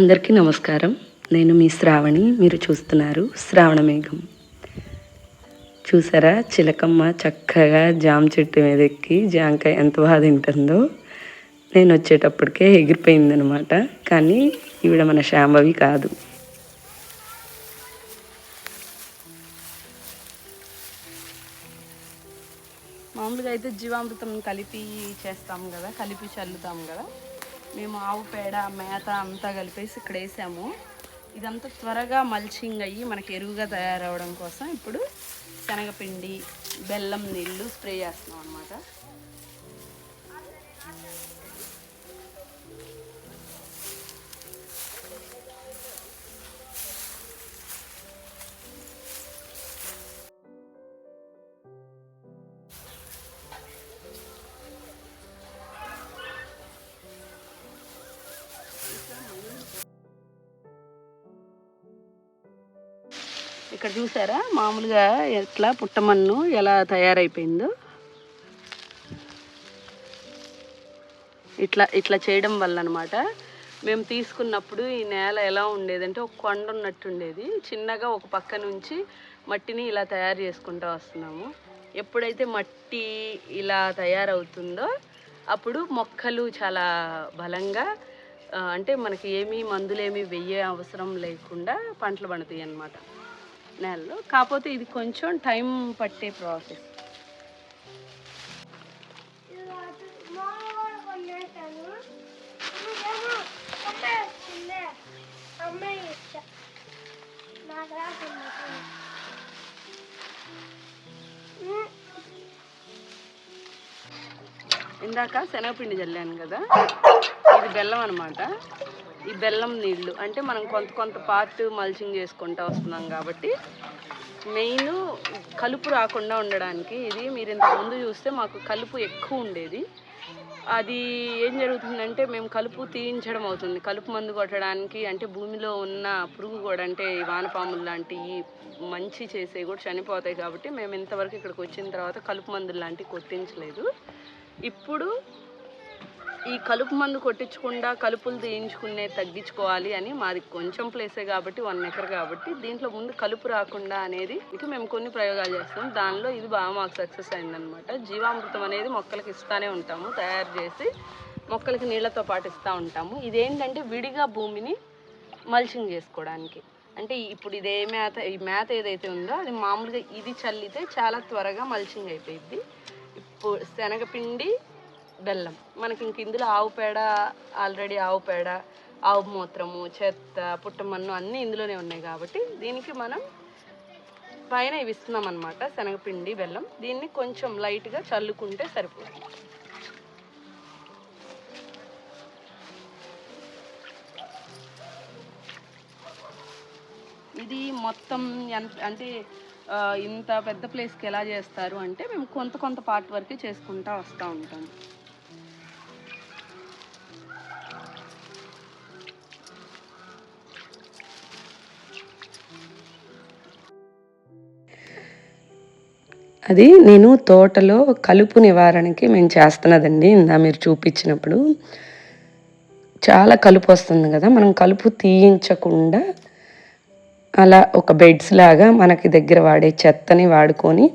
అందరికీ నమస్కారం. నేను మీ శ్రావణి. మీరు చూస్తున్నారు శ్రావణ మేఘం. చూసారా? చిలకమ్మ చక్కగా జామ చెట్టు మీద ఎక్కి జామకాయ ఎంత బాగా తింటుందో. నేను వచ్చేటప్పటికే ఎగిరిపోయిందనమాట కానీ ఈవిడ మన శాంభవి కాదు. మామూలుగా అయితే జీవామృతం కలిపి చేస్తాము కదా కలిపి చల్లుతాం కదా. మేము ఆవు పేడ మేత అంతా కలిపేసి ఇక్కడ వేసాము. ఇదంతా త్వరగా మల్చింగ్ అయ్యి మనకి ఎరువుగా తయారవడం కోసం ఇప్పుడు శనగపిండి బెల్లం నీళ్ళు స్ప్రే చేస్తున్నాం అనమాట చూసారా? మామూలుగా ఎట్లా పుట్టమన్ను ఎలా తయారైపోయిందో? ఇట్లా ఇట్లా చేయడం వల్ల అనమాట మేము తీసుకున్నప్పుడు ఈ నేల ఎలా ఉండేదంటే ఒక కొండ ఉన్నట్టు ఉండేది చిన్నగా ఒక పక్క నుంచి మట్టిని ఇలా తయారు చేసుకుంటూ వస్తున్నాము. ఎప్పుడైతే మట్టి ఇలా తయారవుతుందో అప్పుడు మొక్కలు చాలా బలంగా అంటే మనకి ఏమీ మందులేమీ వెయ్యే అవసరం లేకుండా పంటలు పండుతాయి అన్నమాట నెలలో కాకపోతే ఇది కొంచెం టైం పట్టే ప్రాసెస్. ఇందాక శనగపిండి చల్లాను కదా? ఇది బెల్లం అనమాట ఈ బెల్లం నీళ్ళు. అంటే మనం కొంత కొంత పార్ట్ మల్చింగ్ చేసుకుంటూ వస్తున్నాం కాబట్టి మెయిన్ కలుపు రాకుండా ఉండడానికి ఇది మీరు ఇంతకు ముందు చూస్తే మాకు కలుపు ఎక్కువ ఉండేది. అది ఏం జరుగుతుందంటే మేము కలుపు తీయించడం అవుతుంది. కలుపు మందు కొట్టడానికి అంటే భూమిలో ఉన్న పురుగు కూడా అంటే వానపాములు లాంటి మంచి చేసే కూడా చనిపోతాయి కాబట్టి మేము ఇంతవరకు ఇక్కడికి వచ్చిన తర్వాత కలుపు మందులు లాంటివి కొట్టించలేదు. ఇప్పుడు ఈ కలుపు మందు కొట్టించకుండా కలుపులు తీయించుకునే తగ్గించుకోవాలి అని మాది కొంచెం ప్లేసే కాబట్టి వన్ ఎకర్ కాబట్టి. దీంట్లో ముందు కలుపు రాకుండా అనేది ఇక మేము కొన్ని ప్రయోగాలు చేస్తాం. దానిలో ఇది బాగా మాకు సక్సెస్ అయిందనమాట. జీవామృతం అనేది మొక్కలకి ఇస్తానే ఉంటాము తయారు చేసి మొక్కలకి నీళ్ళతో పాటు ఇస్తూ ఉంటాము. ఇదేంటంటే విడిగా భూమిని మల్చింగ్ చేసుకోవడానికి. అంటే ఇప్పుడు ఇదే మేత ఈ మేత ఏదైతే ఉందో అది మామూలుగా ఇది చల్లితే చాలా త్వరగా మల్చింగ్ అయిపోయింది శనగపిండి బెల్లం. మనకి ఇంక ఇందులో ఆవు పేడ ఆల్రెడీ ఆవు పేడ ఆవు మూత్రము చెత్త పుట్టమన్ను అన్నీ ఇందులోనే ఉన్నాయి కాబట్టి దీనికి మనం పైన ఇవి ఇస్తున్నాం అనమాట శనగపిండి బెల్లం. దీన్ని కొంచెం లైట్గా చల్లుకుంటే సరిపోతుంది. ఇది మొత్తం ఎంత అంటే ఇంత పెద్ద ప్లేస్కి ఎలా చేస్తారు అంటే మేము కొంత కొంత పార్ట్ వరకే చేసుకుంటా వస్తూ ఉంటాం. అది నేను తోటలో కలుపు నివారణకి మేము చేస్తున్నదండి. ఇందా మీరు చూపించినప్పుడు. చాలా కలుపు వస్తుంది కదా మనం కలుపు తీయించకుండా అలా ఒక బెడ్స్ లాగా మనకి దగ్గర వాడే చెత్తని వాడుకొని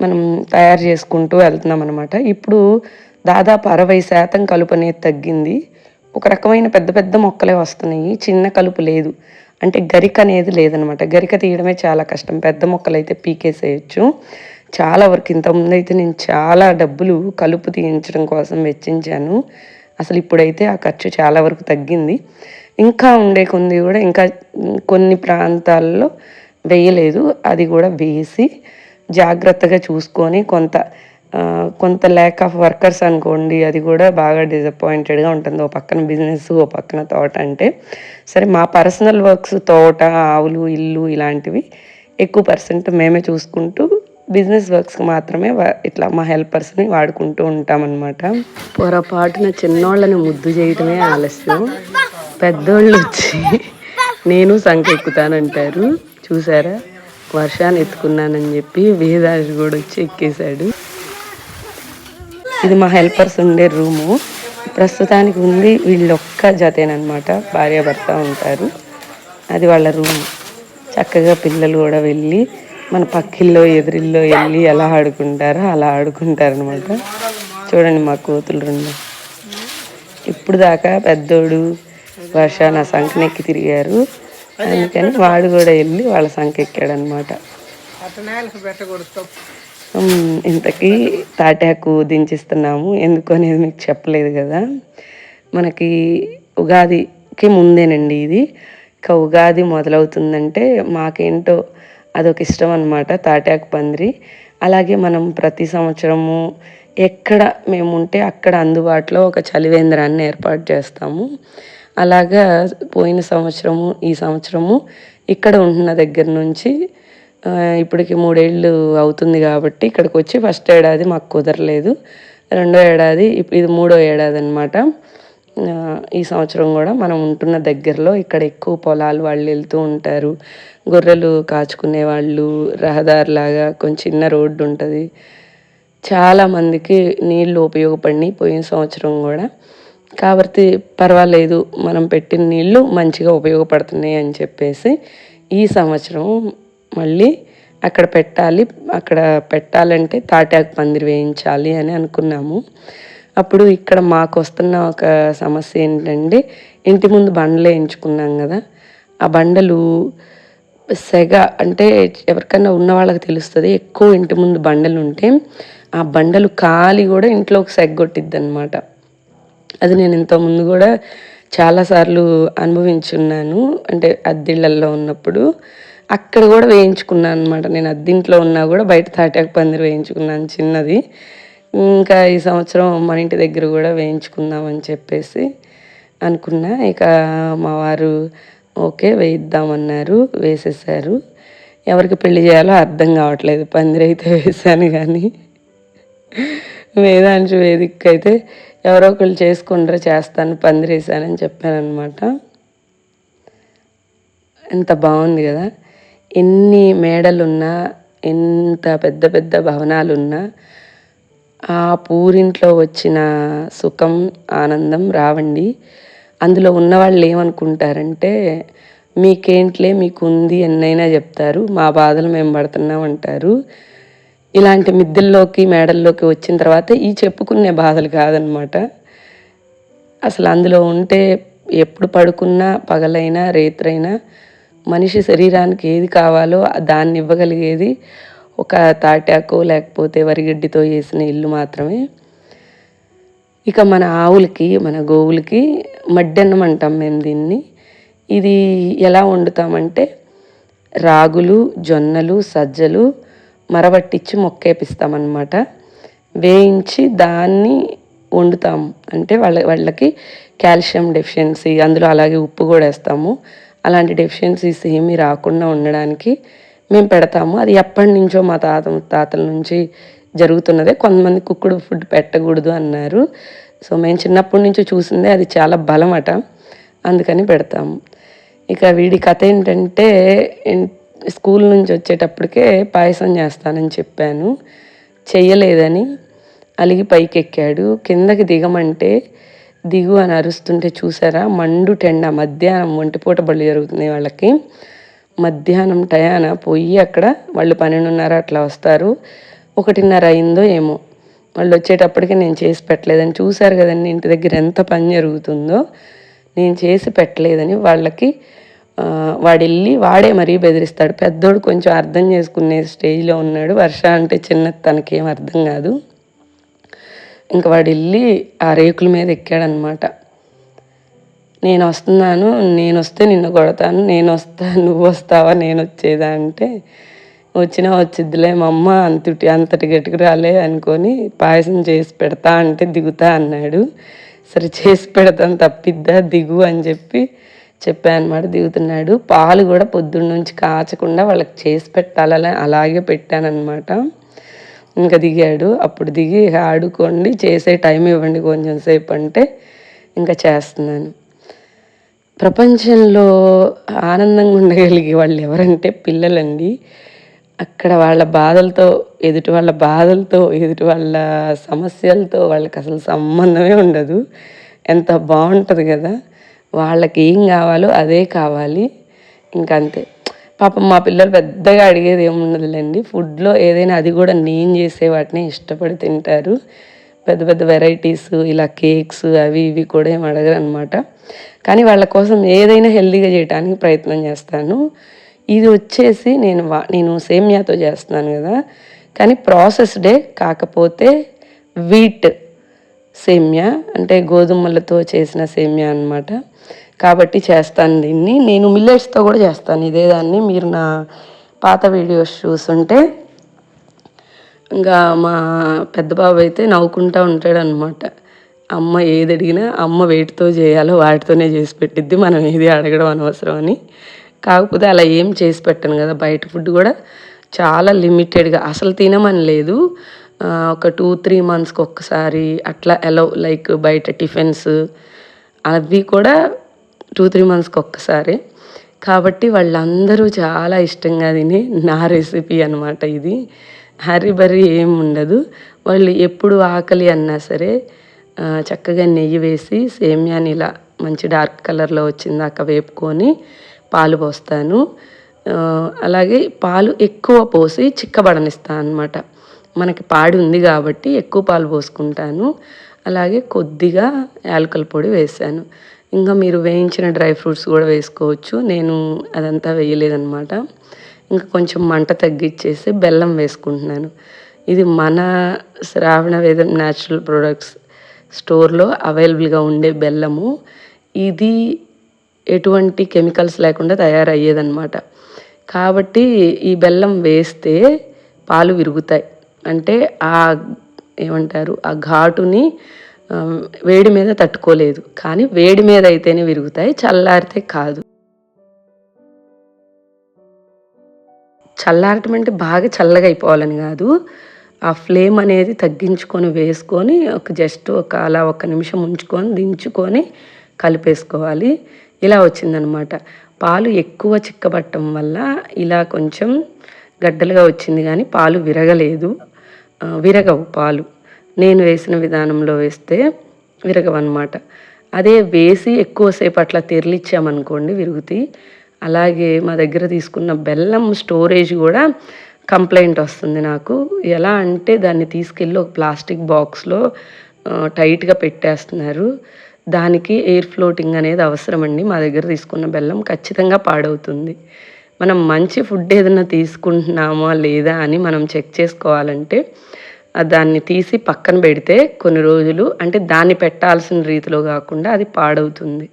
మనం తయారు చేసుకుంటూ వెళ్తున్నాం అనమాట ఇప్పుడు దాదాపు అరవై శాతం కలుపు అనేది తగ్గింది. ఒక రకమైన పెద్ద పెద్ద మొక్కలే వస్తున్నాయి. చిన్న కలుపు లేదు. అంటే గరిక అనేది లేదనమాట గరిక తీయడమే చాలా కష్టం. పెద్ద మొక్కలు అయితే పీకేసేయచ్చు. చాలా వరకు ఇంతకుముందు అయితే నేను చాలా డబ్బులు కలుపు తీయించడం కోసం వెచ్చించాను. అసలు ఇప్పుడైతే ఆ ఖర్చు చాలా వరకు తగ్గింది. ఇంకా ఉండే కొన్ని కూడా ఇంకా కొన్ని ప్రాంతాల్లో వేయలేదు. అది కూడా వేసి జాగ్రత్తగా చూసుకొని కొంత కొంత ల్యాక్ ఆఫ్ వర్కర్స్ అనుకోండి అది కూడా బాగా డిసప్పాయింటెడ్గా ఉంటుంది. ఓ పక్కన బిజినెస్ ఓ పక్కన తోట అంటే. సరే మా పర్సనల్ వర్క్స్ తోట ఆవులు ఇల్లు ఇలాంటివి ఎక్కువ పర్సెంట్ మేమే చూసుకుంటూ బిజినెస్ వర్క్స్కి మాత్రమే ఇట్లా మా హెల్పర్స్ని వాడుకుంటూ ఉంటామన్నమాట. పొరపాటున చిన్నోళ్ళని ముద్దు చేయటమే ఆలస్యం. పెద్దోళ్ళు వచ్చి నేను సంఖ ఎక్కుతానంటారు. చూసారా? వర్షాన్ని ఎత్తుకున్నానని చెప్పి వేదాజ్ కూడా వచ్చి ఎక్కేశాడు. ఇది మా హెల్పర్స్ ఉండే రూము. ప్రస్తుతానికి ఉంది వీళ్ళొక్క జతేనమాట భార్యాభర్త ఉంటారు. అది వాళ్ళ రూమ్. చక్కగా పిల్లలు కూడా వెళ్ళి మన పక్కిల్లో ఎదురిల్లో వెళ్ళి ఎలా ఆడుకుంటారో అలా ఆడుకుంటారు అనమాట చూడండి మా కోతులు రెండు. ఇప్పుడు దాకా పెద్దోడు వర్ష నా సంఖ్యనెక్కి తిరిగారు. అందుకని వాడు కూడా వెళ్ళి వాళ్ళ సంఖ్య ఎక్కాడనమాట ఇంతకీ తాటాకు దించిస్తున్నాము. ఎందుకు అనేది మీకు చెప్పలేదు కదా. మనకి ఉగాదికి ముందేనండి ఇది. ఇక ఉగాది మొదలవుతుందంటే మాకేంటో అదొక ఇష్టం అనమాట తాటాకు పందిరి. అలాగే మనం ప్రతి సంవత్సరము ఎక్కడ మేము ఉంటే అక్కడ అందుబాటులో ఒక చలివేంద్రాన్ని ఏర్పాటు చేస్తాము. అలాగా పోయిన సంవత్సరము ఈ సంవత్సరము ఇక్కడ ఉంటున్న దగ్గర నుంచి ఇప్పటికి మూడేళ్ళు అవుతుంది కాబట్టి ఇక్కడికి వచ్చి ఫస్ట్ ఏడాది మాకు కుదరలేదు. రెండో ఏడాది ఇది మూడో ఏడాది అనమాట ఈ సంవత్సరం కూడా మనం ఉంటున్న దగ్గరలో ఇక్కడ ఎక్కువ పొలాలు వాళ్ళు వెళ్తూ ఉంటారు. గొర్రెలు కాచుకునే వాళ్ళు రహదారిలాగా కొంచెం చిన్న రోడ్డు ఉంటుంది. చాలా మందికి ఉపయోగపడినాయి పోయిన సంవత్సరం కూడా. కాబట్టి పర్వాలేదు మనం పెట్టిన నీళ్ళు మంచిగా ఉపయోగపడుతున్నాయి అని చెప్పేసి ఈ సంవత్సరం మళ్ళీ అక్కడ పెట్టాలి అక్కడ పెట్టాలంటే తాటాకు పందిరి వేయించాలి అని అనుకున్నాము. అప్పుడు ఇక్కడ మాకు వస్తున్న ఒక సమస్య ఏంటంటే ఇంటి ముందు బండలు వేయించుకున్నాం కదా ఆ బండలు సెగ అంటే ఎవరికన్నా ఉన్న వాళ్ళకి తెలుస్తుంది ఎక్కువ ఇంటి ముందు బండలు ఉంటే ఆ బండలు కాలి కూడా ఇంట్లోకి సెగ్గొట్టిద్ది అనమాట అది నేను ఇంతకుముందు కూడా చాలాసార్లు అనుభవించున్నాను. అంటే అద్దిళ్ళల్లో ఉన్నప్పుడు. అక్కడ కూడా వేయించుకున్నాను అనమాట నేను అద్దింట్లో ఉన్నా కూడా బయట తాటాకు పందిరి వేయించుకున్నాను చిన్నది. ఇంకా ఈ సంవత్సరం మన ఇంటి దగ్గర కూడా వేయించుకుందామని చెప్పేసి అనుకున్నా. ఇక మా వారు ఓకే వేయిద్దామన్నారు వేసేసారు ఎవరికి పెళ్ళి చేయాలో అర్థం కావట్లేదు. పందిరి అయితే వేసాను కానీ. వేదాంశ వేదికైతే ఎవరో ఒకళ్ళు చేసుకుంటారో చేస్తాను పందిరేసానని చెప్పానమాట ఎంత బాగుంది కదా. ఎన్ని మేడలున్నా ఎంత పెద్ద పెద్ద భవనాలున్నా ఆ పూరింట్లో వచ్చిన సుఖం ఆనందం రావండి. అందులో ఉన్నవాళ్ళు ఏమనుకుంటారంటే మీకేంట్లే మీకుంది ఎన్నైనా చెప్తారు. మా బాధలు మేము పడుతున్నాం అంటారు. ఇలాంటి మిద్దెల్లోకి మేడల్లోకి వచ్చిన తర్వాత ఈ చెప్పుకునే బాధలు కాదనమాట. అసలు అందులో ఉంటే ఎప్పుడు పడుకున్నా పగలైనా రేత్రైనా మనిషి శరీరానికి ఏది కావాలో దాన్ని ఇవ్వగలిగేది ఒక తాటాకో లేకపోతే వరిగడ్డితో చేసిన ఇల్లు మాత్రమే. ఇక మన ఆవులకి మన గోవులకి మడ్డన్నం అంటాం మేము దీన్ని. ఇది ఎలా వండుతామంటే రాగులు జొన్నలు సజ్జలు మరవట్టించి మొక్కేపిస్తామన్నమాట. వేయించి దాన్ని వండుతాం. అంటే వాళ్ళ వాళ్ళకి కాల్షియం డెఫిషియన్సీ అందులో అలాగే ఉప్పు కూడా వేస్తాము. అలాంటి డెఫిషియన్సీస్ ఏమీ రాకుండా ఉండడానికి మేము పెడతాము. అది ఎప్పటి నుంచో మా తాత తాతల నుంచి జరుగుతున్నదే. కొంతమంది కుక్కుడు ఫుడ్ పెట్టకూడదు అన్నారు. సో మేము చిన్నప్పటి నుంచి చూసిందే అది చాలా బలమట. అందుకని పెడతాము. ఇక వీడి కథ ఏంటంటే స్కూల్ నుంచి వచ్చేటప్పటికే పాయసం చేస్తానని చెప్పాను. చెయ్యలేదని అలిగి పైకి ఎక్కాడు కిందకి దిగమంటే దిగు అని అరుస్తుంటే చూసారా? మండు టెండ. మధ్యాహ్నం ఒంటిపూట బళ్ళు జరుగుతున్నాయి వాళ్ళకి. మధ్యాహ్నం టయాన పోయి అక్కడ వాళ్ళు పన్నెండున్నర అట్లా వస్తారు. ఒకటిన్నర అయిందో ఏమో. వాళ్ళు వచ్చేటప్పటికి నేను చేసి పెట్టలేదని చూశారు కదండి ఇంటి దగ్గర ఎంత పని జరుగుతుందో. నేను చేసి పెట్టలేదని వాళ్ళకి ఆ, వాడు వెళ్ళి వాడే మరీ బెదిరిస్తాడు. పెద్దోడు కొంచెం అర్థం చేసుకునే స్టేజ్లో ఉన్నాడు. వర్ష అంటే చిన్న తనకేం అర్థం కాదు. ఇంకా వాడు వెళ్ళి ఆ రేకుల మీద ఎక్కాడనమాట. నేను వస్తున్నాను నేను వస్తే నిన్ను కొడతాను నేను వస్తా నువ్వు వస్తావా నేను వచ్చేదా అంటే వచ్చినా వచ్చిద్దిలే మా అమ్మ అంతటి అంతటి గట్టుకు రాలే అనుకొని పాయసం చేసి పెడతా అంటే దిగుతా అన్నాడు. సరే చేసి పెడతాను తప్పిద్దా దిగు అని చెప్పి చెప్పానమాట దిగుతున్నాడు. పాలు కూడా పొద్దున్న నుంచి కాచకుండా వాళ్ళకి చేసి పెట్టాలని అలాగే పెట్టానమాట ఇంకా దిగాడు. అప్పుడు దిగి ఆడుకోండి చేసే టైం ఇవ్వండి కొంచెం సేపు అంటే ఇంకా చేస్తున్నాను. ప్రపంచంలో ఆనందంగా ఉండగలిగే వాళ్ళు ఎవరంటే పిల్లలండి. అక్కడ వాళ్ళ బాధలతో ఎదుటి వాళ్ళ బాధలతో ఎదుటి వాళ్ళ సమస్యలతో వాళ్ళకి అసలు సంబంధమే ఉండదు. ఎంత బాగుంటుంది కదా. వాళ్ళకి ఏం కావాలో అదే కావాలి. ఇంకంతే. పాపం మా పిల్లలు పెద్దగా అడిగేది ఏముండదులేండి. ఫుడ్లో ఏదైనా అది కూడా నేను చేసే వాటిని ఇష్టపడి తింటారు. పెద్ద పెద్ద వెరైటీస్ ఇలా కేక్స్ అవి ఇవి కూడా ఏం అడగరు అనమాట కానీ వాళ్ళ కోసం ఏదైనా హెల్దీగా చేయడానికి ప్రయత్నం చేస్తాను. ఇది వచ్చేసి నేను వా నేను సేమియాతో చేస్తున్నాను కదా. కానీ ప్రాసెస్డే కాకపోతే వీట్ సేమ్యా అంటే గోధుమలతో చేసిన సేమ్యా అనమాట కాబట్టి చేస్తాను దీన్ని. నేను మిల్లెట్స్తో కూడా చేస్తాను. ఇదే దాన్ని. మీరు నా పాత వీడియోస్ చూస్తుంటే ఇంకా మా పెద్ద బాబు అయితే నవ్వుకుంటూ ఉంటాడు అనమాట అమ్మ ఏది అడిగినా అమ్మ వేటితో చేయాలో వాటితోనే చేసి పెట్టిద్ది. మనం ఏది అడగడం అనవసరం అని. కాకపోతే అలా ఏం చేసి పెట్టను కదా. బయట ఫుడ్ కూడా చాలా లిమిటెడ్గా అసలు తినమని లేదు. ఒక టూ త్రీ మంత్స్కి ఒక్కసారి అట్లా ఎలా లైక్ బయట టిఫిన్స్ అవి కూడా టూ త్రీ మంత్స్కి ఒక్కసారి. కాబట్టి వాళ్ళందరూ చాలా ఇష్టంగా తిని నా రెసిపీ అనమాట ఇది. హరి బర్రీ ఏం ఉండదు. వాళ్ళు ఎప్పుడు ఆకలి అన్నా సరే చక్కగా నెయ్యి వేసి సేమ్యాని ఇలా మంచి డార్క్ కలర్లో వచ్చిందాక వేపుకొని పాలు పోస్తాను. అలాగే పాలు ఎక్కువ పోసి చిక్కబడనిస్తాను అనమాట మనకి పాడి ఉంది కాబట్టి ఎక్కువ పాలు పోసుకుంటాను. అలాగే కొద్దిగా యాలకల పొడి వేసాను. ఇంకా మీరు వేయించిన డ్రై ఫ్రూట్స్ కూడా వేసుకోవచ్చు. నేను అదంతా వేయలేదనమాట ఇంకా కొంచెం మంట తగ్గించేసి బెల్లం వేసుకుంటున్నాను. ఇది మన శ్రావణ వేదం న్యాచురల్ ప్రొడక్ట్స్ స్టోర్లో అవైలబుల్గా ఉండే బెల్లము. ఇది ఎటువంటి కెమికల్స్ లేకుండా తయారయ్యేదన్నమాట. కాబట్టి ఈ బెల్లం వేస్తే పాలు విరుగుతాయి. అంటే ఆ ఏమంటారు? ఆ ఘాటుని వేడి మీద తట్టుకోలేదు. కానీ వేడి మీద అయితేనే విరుగుతాయి చల్లారితే కాదు. చల్లారటం అంటే బాగా చల్లగా అయిపోవాలని కాదు. ఆ ఫ్లేమ్ అనేది తగ్గించుకొని వేసుకొని ఒక జస్ట్ ఒక అలా ఒక నిమిషం ఉంచుకొని దించుకొని కలిపేసుకోవాలి. ఇలా వచ్చిందనమాట. పాలు ఎక్కువ చిక్కబట్టడం వల్ల ఇలా కొంచెం గడ్డలుగా వచ్చింది కానీ పాలు విరగలేదు. విరగవు పాలు. నేను వేసిన విధానంలో వేస్తే విరగవన్నమాట. అదే వేసి ఎక్కువసేపు అట్లా తెరలిచ్చామనుకోండి విరుగుతాయి అలాగే మా దగ్గర తీసుకున్న బెల్లం స్టోరేజ్ కూడా కంప్లైంట్ వస్తుంది నాకు. ఎలా అంటే దాన్ని తీసుకెళ్ళి ఒక ప్లాస్టిక్ బాక్స్లో టైట్గా పెట్టేస్తున్నారు. దానికి ఎయిర్ ఫ్లోటింగ్ అనేది అవసరం అండి మా దగ్గర తీసుకున్న బెల్లం ఖచ్చితంగా పాడవుతుంది. మనం మంచి ఫుడ్ ఏదైనా తీసుకుంటున్నామా లేదా అని మనం చెక్ చేసుకోవాలంటే దాన్ని తీసి పక్కన పెడితే కొన్ని రోజులు అంటే దాన్ని పెట్టాల్సిన రీతిలో కాకుండా అది పాడవుతుంది.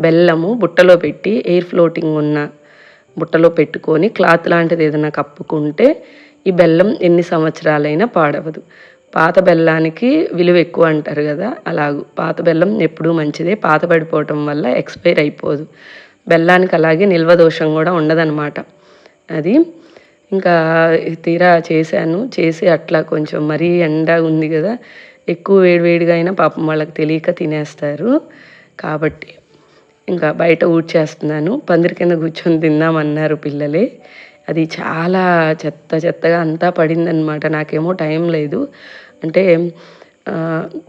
బెల్లము బుట్టలో పెట్టి ఎయిర్ ఫ్లోటింగ్ ఉన్న బుట్టలో పెట్టుకొని క్లాత్ లాంటిది ఏదైనా కప్పుకుంటే ఈ బెల్లం ఎన్ని సంవత్సరాలైనా పాడవదు. పాత బెల్లానికి విలువ ఎక్కువ అంటారు కదా అలాగూ. పాత బెల్లం ఎప్పుడూ మంచిదే పాత పడిపోవటం వల్ల ఎక్స్పైర్ అయిపోదు. బెల్లానికి అలాగే నిల్వ దోషం కూడా ఉండదన్నమాట. అది ఇంకా తీరా చేశాను. చేసి అట్లా కొంచెం మరీ ఎండ ఉంది కదా ఎక్కువ వేడివేడిగా అయినా పాపం వాళ్ళకి తెలియక తినేస్తారు. కాబట్టి ఇంకా బయట ఊడ్చేస్తున్నాను. పందిరి కింద కూర్చొని తిందామన్నారు పిల్లలే. అది చాలా చెత్త చెత్తగా అంతా పడిందనమాట నాకేమో టైం లేదు. అంటే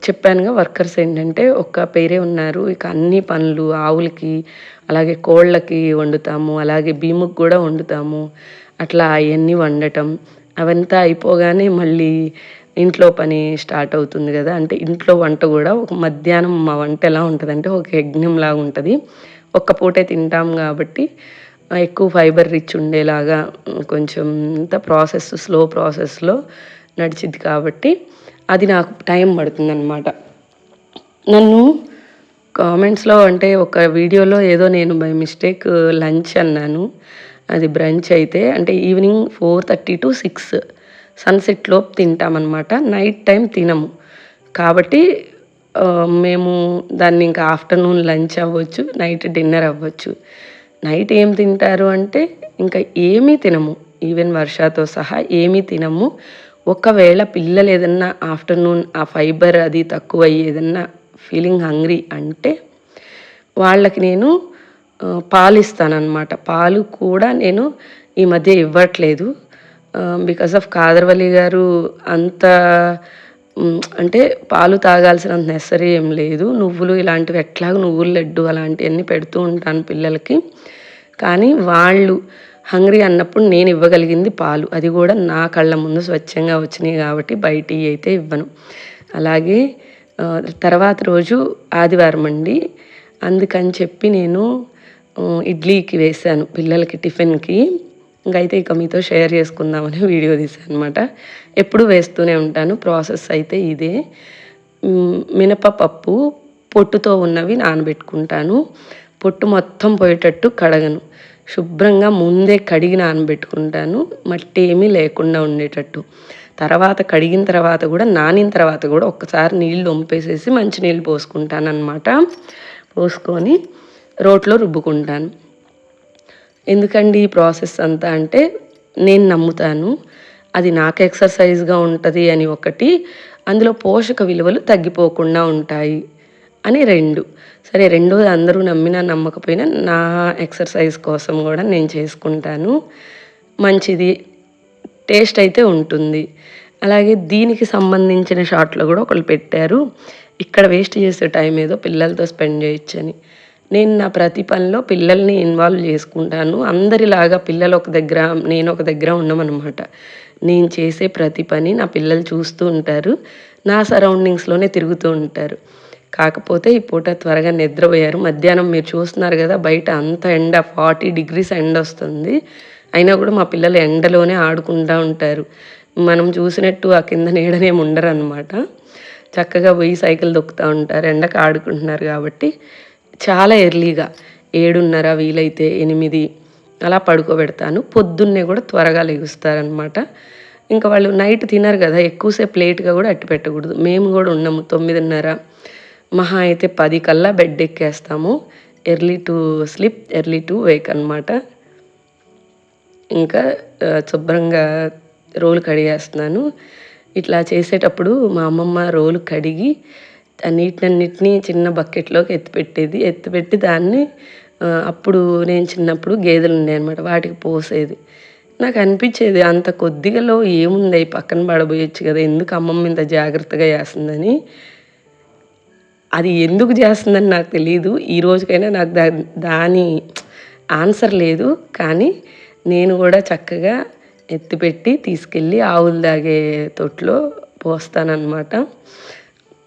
చెప్పానుగా వర్కర్స్ ఏంటంటే ఒక్క పేరే ఉన్నారు. ఇక అన్ని పనులు ఆవులకి అలాగే కోళ్ళకి వండుతాము. అలాగే భీముకి కూడా వండుతాము. అట్లా అవన్నీ వండటం అవంతా అయిపోగానే మళ్ళీ ఇంట్లో పని స్టార్ట్ అవుతుంది కదా. అంటే ఇంట్లో వంట కూడా ఒక మధ్యాహ్నం మా వంట ఎలా ఉంటుందంటే ఒక యజ్ఞంలాగా ఉంటుంది. ఒక్క పూటే తింటాం కాబట్టి ఎక్కువ ఫైబర్ రిచ్ ఉండేలాగా కొంచెం ఇంత ప్రాసెస్ స్లో ప్రాసెస్లో నడిచిద్ది కాబట్టి అది నాకు టైం పడుతుందన్నమాట. నన్ను కామెంట్స్లో అంటే ఒక వీడియోలో ఏదో నేను బై మిస్టేక్ లంచ్ అన్నాను. అది బ్రంచ్ అయితే అంటే evening four thirty to six సన్సెట్లోపు తింటామన్నమాట. నైట్ టైం తినము. కాబట్టి మేము దాన్ని ఇంకా ఆఫ్టర్నూన్ లంచ్ అవ్వచ్చు నైట్ డిన్నర్ అవ్వచ్చు. నైట్ ఏం తింటారు అంటే ఇంకా ఏమీ తినము. ఈవెన్ వర్షాతో సహా ఏమీ తినము. ఒకవేళ పిల్లలు ఏదన్నా ఆఫ్టర్నూన్ ఆ ఫైబర్ అది తక్కువ ఏదన్నా ఫీలింగ్ హంగ్రీ అంటే వాళ్ళకి నేను పాలు ఇస్తానన్నమాట పాలు కూడా నేను ఈ మధ్య ఇవ్వట్లేదు. బికాస్ ఆఫ్ కాదర్వల్లి గారు అంత అంటే పాలు తాగాల్సినంత నెసరీ ఏం లేదు. నువ్వులు ఇలాంటివి ఎట్లాగో నువ్వుల లడ్డు అలాంటివన్నీ పెడుతూ ఉంటాను పిల్లలకి. కానీ వాళ్ళు హంగ్రీ అన్నప్పుడు నేను ఇవ్వగలిగింది పాలు. అది కూడా నా కళ్ళ ముందు స్వచ్ఛంగా వచ్చినాయి కాబట్టి బయట అయితే ఇవ్వను. అలాగే తర్వాత రోజు ఆదివారం అండి. అందుకని చెప్పి నేను ఇడ్లీకి వేశాను పిల్లలకి టిఫిన్కి. ఇంకైతే ఇక మీతో షేర్ చేసుకుందామని వీడియో తీసాను అనమాట ఎప్పుడు వేస్తూనే ఉంటాను ప్రాసెస్ అయితే ఇదే. మ్, మినపపప్పు పొట్టుతో ఉన్నవి నానబెట్టుకుంటాను. పొట్టు మొత్తం పోయేటట్టు కడగను. శుభ్రంగా ముందే కడిగి నానబెట్టుకుంటాను మట్టి ఏమీ లేకుండా ఉండేటట్టు. తర్వాత కడిగిన తర్వాత కూడా నానిన తర్వాత కూడా ఒక్కసారి నీళ్ళు వంపేసేసి మంచి నీళ్ళు పోసుకుంటాను అనమాట పోసుకొని రోట్లో రుబ్బుకుంటాను. ఎందుకండి ఈ ప్రాసెస్ అంతా అంటే నేను నమ్ముతాను అది నాకు ఎక్సర్సైజ్గా ఉంటుంది అని ఒకటి అందులో పోషక విలువలు తగ్గిపోకుండా ఉంటాయి అని రెండు. సరే రెండోది అందరూ నమ్మినా నమ్మకపోయినా నా ఎక్సర్సైజ్ కోసం కూడా నేను చేసుకుంటాను. మంచిది టేస్ట్ అయితే ఉంటుంది. అలాగే దీనికి సంబంధించిన షార్ట్లో కూడా ఒకళ్ళు పెట్టారు ఇక్కడ వేస్ట్ చేసే టైం ఏదో పిల్లలతో స్పెండ్ చేయొచ్చని. నేను నా ప్రతి పనిలో పిల్లల్ని ఇన్వాల్వ్ చేసుకుంటాను. అందరిలాగా పిల్లలు ఒక దగ్గర నేను ఒక దగ్గర ఉన్నామన్నమాట నేను చేసే ప్రతి పని నా పిల్లలు చూస్తూ ఉంటారు. నా సరౌండింగ్స్లోనే తిరుగుతూ ఉంటారు. కాకపోతే ఈ పూట త్వరగా నిద్రపోయారు. మధ్యాహ్నం మీరు చూస్తున్నారు కదా బయట అంత ఎండ ఫార్టీ డిగ్రీస్ ఎండ వస్తుంది. అయినా కూడా మా పిల్లలు ఎండలోనే ఆడుకుంటూ ఉంటారు. మనం చూసినట్టు ఆ కింద నీడనేమి ఉండరు అనమాట చక్కగా పోయి సైకిల్ దొక్కుతూ ఉంటారు. ఎండకు ఆడుకుంటున్నారు కాబట్టి చాలా ఎర్లీగా ఏడున్నర వీలైతే ఎనిమిది అలా పడుకోబెడతాను. పొద్దున్నే కూడా త్వరగా లెగుస్తారనమాట ఇంకా వాళ్ళు నైట్ తినరు కదా ఎక్కువసేపు లేట్గా కూడా అట్టు పెట్టకూడదు. మేము కూడా ఉన్నాము తొమ్మిదిన్నర. మహా అయితే పది కల్లా bed ఎక్కేస్తాము. Early to sleep early to wake అనమాట ఇంకా శుభ్రంగా రోలు కడిగేస్తున్నాను. ఇట్లా చేసేటప్పుడు మా అమ్మమ్మ రోలు కడిగి నీటినన్నిటినీ చిన్న బకెట్లోకి ఎత్తిపెట్టేది ఎత్తిపెట్టి దాన్ని అప్పుడు నేను చిన్నప్పుడు గేదెలు ఉండే అనమాట వాటికి పోసేది. నాకు అనిపించేది అంత కొద్దిగలో ఏముంది పక్కన పడబోయొచ్చు కదా ఎందుకు అమ్మమ్మ ఇంత జాగ్రత్తగా చేస్తుందని. అది ఎందుకు చేస్తుందని నాకు తెలియదు ఈ రోజుకైనా నాకు దా దాని ఆన్సర్ లేదు. కానీ నేను కూడా చక్కగా ఎత్తిపెట్టి తీసుకెళ్ళి ఆవులు తాగే తొట్లో పోస్తానన్నమాట.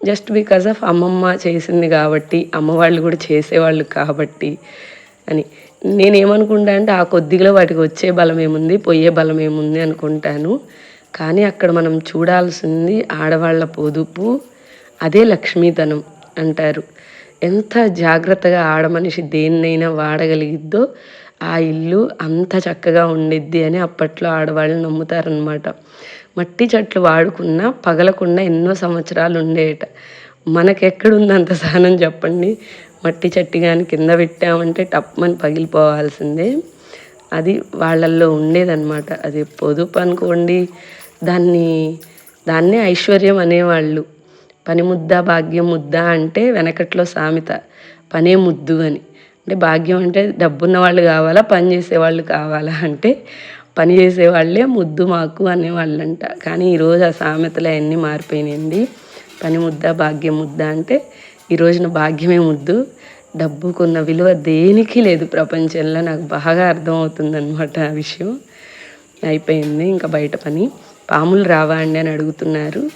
జస్ట్ బికాజ్ ఆఫ్ అమ్మమ్మ చేసింది కాబట్టి అమ్మ వాళ్ళు కూడా చేసేవాళ్ళు కాబట్టి అని. నేనేమనుకుంటా అంటే ఆ కొద్దిగా వాటికి వచ్చే బలం ఏముంది పోయే బలం ఏముంది అనుకుంటాను. కానీ అక్కడ మనం చూడాల్సింది ఆడవాళ్ళ పొదుపు అదే లక్ష్మీతనం అంటారు. ఎంత జాగ్రత్తగా ఆడమనిషి దేన్నైనా వాడగలిగిద్దో ఆ ఇల్లు అంత చక్కగా ఉండిద్ది అని అప్పట్లో ఆడవాళ్ళు నమ్ముతారనమాట మట్టి చెట్లు వాడుకున్నా పగలకుండా ఎన్నో సంవత్సరాలు ఉండేట. మనకెక్కడుందంత సహనం చెప్పండి. మట్టి చెట్టు కానీ కింద పెట్టామంటే టప్మని పగిలిపోవాల్సిందే. అది వాళ్ళల్లో ఉండేదన్నమాట. అది పొదుపు అనుకోండి. దాన్ని దాన్నే ఐశ్వర్యం అనేవాళ్ళు. పని ముద్ద భాగ్యం ముద్ద అంటే వెనకట్లో సామెత. పనే ముద్దు అని. అంటే భాగ్యం అంటే డబ్బున్న వాళ్ళు కావాలా పని చేసేవాళ్ళు కావాలా అంటే పని చేసేవాళ్ళే ముద్దు మాకు అనేవాళ్ళంట. కానీ ఈరోజు ఆ సామెతలు అవన్నీ మారిపోయినాయండి. పని ముద్ద భాగ్యం ముద్ద అంటే ఈ రోజున భాగ్యమే ముద్దు. డబ్బుకున్న విలువ దేనికి లేదు ప్రపంచంలో. నాకు బాగా అర్థమవుతుందనమాట ఆ విషయం. అయిపోయింది ఇంకా బయట పని. పాములు రావా అండి అని అడుగుతున్నారు.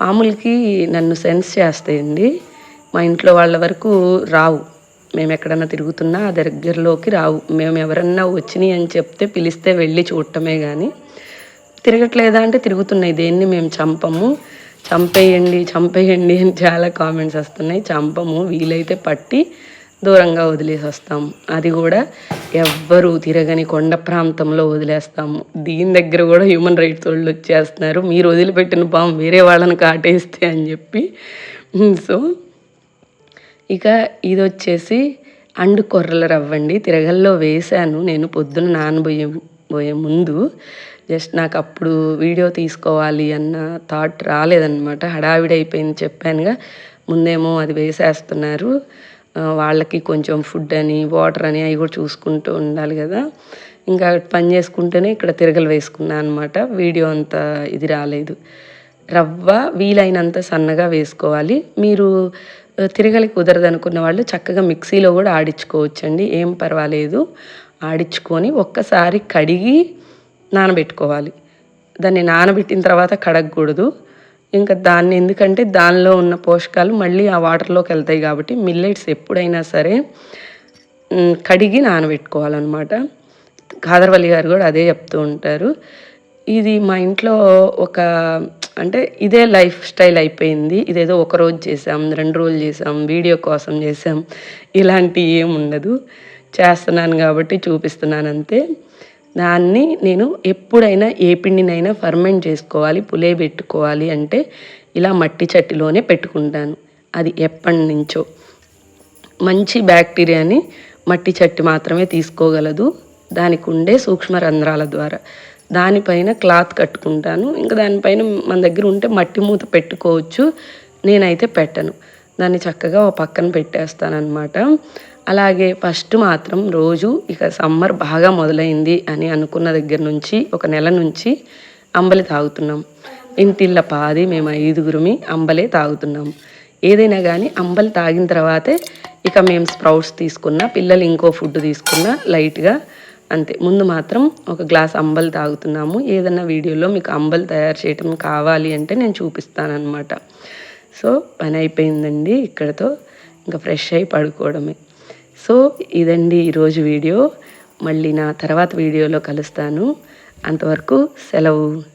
పాములకి నన్ను సెన్స్ చేస్తాయండి. మా ఇంట్లో వాళ్ళ వరకు రావు. మేము ఎక్కడన్నా తిరుగుతున్నా ఆ దగ్గరలోకి రావు. మేము ఎవరన్నా వచ్చినాయి అని చెప్తే పిలిస్తే వెళ్ళి చూడటమే కానీ తిరగట్లేదా అంటే తిరుగుతున్నాయి. దేన్ని మేము చంపము? చంపేయండి చంపేయండి అని చాలా కామెంట్స్ వస్తున్నాయి. చంపము వీలైతే పట్టి దూరంగా వదిలేసి వస్తాము అది కూడా ఎవ్వరు తిరగని కొండ ప్రాంతంలో వదిలేస్తాము దీని దగ్గర కూడా హ్యూమన్ రైట్స్ వాళ్ళు వచ్చేస్తున్నారు. మీరు వదిలిపెట్టిన పాము వేరే వాళ్ళని కాటేస్తే అని చెప్పి. సో ఇక ఇది వచ్చేసి అండు కొర్రల రవ్వండి. తిరగల్లో వేశాను. నేను పొద్దున నానబోయే పోయే ముందు జస్ట్ నాకు అప్పుడు వీడియో తీసుకోవాలి అన్న థాట్ రాలేదన్నమాట. హడావిడి అయిపోయింది చెప్పానుగా. ముందేమో అది వేసేస్తున్నారు. వాళ్ళకి కొంచెం ఫుడ్ అని వాటర్ అని అవి కూడా చూసుకుంటూ ఉండాలి కదా. ఇంకా పని చేసుకుంటూనే ఇక్కడ తిరగలు వేసుకున్నాను అనమాట వీడియో అంత ఇది రాలేదు. రవ్వ వీలైనంత సన్నగా వేసుకోవాలి. మీరు తిరగలి కుదరదు అనుకున్న వాళ్ళు చక్కగా మిక్సీలో కూడా ఆడించుకోవచ్చండి. ఏం పర్వాలేదు. ఆడించుకొని ఒక్కసారి కడిగి నానబెట్టుకోవాలి. దాన్ని నానబెట్టిన తర్వాత కడగకూడదు. ఇంకా దాన్ని ఎందుకంటే దానిలో ఉన్న పోషకాలు మళ్ళీ ఆ వాటర్లోకి వెళ్తాయి కాబట్టి మిల్లెట్స్ ఎప్పుడైనా సరే కడిగి నానబెట్టుకోవాలన్నమాట. కాదర్వల్లి గారు కూడా అదే చెప్తూ ఉంటారు. ఇది మా ఇంట్లో ఒక అంటే ఇదే లైఫ్ స్టైల్ అయిపోయింది. ఇదేదో ఒక రోజు చేసాం రెండు రోజులు చేసాం వీడియో కోసం చేసాం ఇలాంటి ఏం ఉండదు. చేస్తున్నాను కాబట్టి చూపిస్తున్నాను అంతే. దాన్ని నేను ఎప్పుడైనా ఏ పిండినైనా ఫర్మెంట్ చేసుకోవాలి పులే పెట్టుకోవాలి అంటే ఇలా మట్టి చట్టిలోనే పెట్టుకుంటాను. అది ఎప్పటి నుంచో. మంచి బ్యాక్టీరియాని మట్టి చట్టి మాత్రమే తీసుకోగలదు. దానికి ఉండే సూక్ష్మ రంధ్రాల ద్వారా. దానిపైన క్లాత్ కట్టుకుంటాను. ఇంకా దానిపైన మన దగ్గర ఉంటే మట్టి మూత పెట్టుకోవచ్చు. నేనైతే పెట్టను. దాన్ని చక్కగా ఓ పక్కన పెట్టేస్తానమాట అలాగే ఫస్ట్ మాత్రం రోజు ఇక సమ్మర్ బాగా మొదలైంది అని అనుకున్న దగ్గర నుంచి ఒక నెల నుంచి అంబలి తాగుతున్నాం. ఇంటిళ్ళ పాది మేము ఐదుగురిమి అంబలే తాగుతున్నాం. ఏదైనా కానీ అంబలి తాగిన తర్వాతే ఇక మేము స్ప్రౌట్స్ తీసుకున్నా పిల్లలు ఇంకో ఫుడ్ తీసుకున్నా లైట్గా అంతే. ముందు మాత్రం ఒక గ్లాస్ అంబలి తాగుతున్నాము. ఏదన్నా వీడియోలో మీకు అంబల్ తయారు చేయటం కావాలి అంటే నేను చూపిస్తానమాట సో పని అయిపోయిందండి ఇక్కడతో. ఇంకా ఫ్రెష్ అయి పడుకోవడమే. సో ఇదండి ఈరోజు వీడియో. మళ్ళీ నా తర్వాత వీడియోలో కలుస్తాను. అంతవరకు సెలవు.